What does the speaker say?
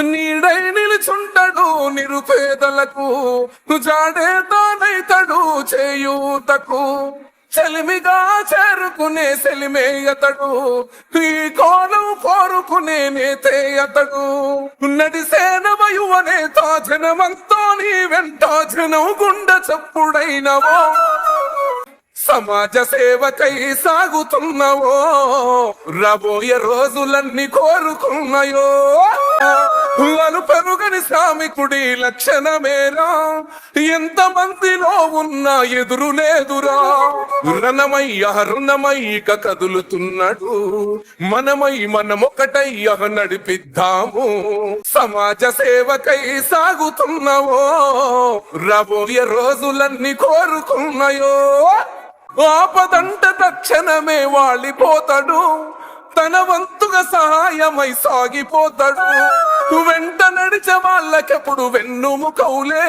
నీడై నిలుచుంటడు నిరుపేదలకు జాడే తానైతడు చేయూతకు. చెలిమిగా చేరుకునే సెలిమేయతడు ఈ కోలం కోరుకునే నేతే అతడు. నడిసేన వయువనే తా జనమంతో నీ వెంట జనం గుండ చప్పుడైనవో. సమాజ సేవకై సాగుతున్నవో రాబోయే రోజులన్నీ కోరుకున్నాయో. పెరుగని శ్రామికుడి లక్షణమేరా? ఎంత మందిలో ఉన్నా ఎదురు లేదురా? రణమయ్య రుణమయ్యక కదులుతున్నాడు. మనమై మనమొకటయ్య నడిపిద్దాము. సమాజ సేవకై సాగుతున్నవో? రాబోయే రోజులన్నీ కోరుకున్నాయో? ఆపదంట తక్షణమే వాలిపోతాడు. తన వంతుగా సహాయమై సాగిపోతాడు. వెంట నడిచే వాళ్ళకెప్పుడు వెన్నుము కౌలే.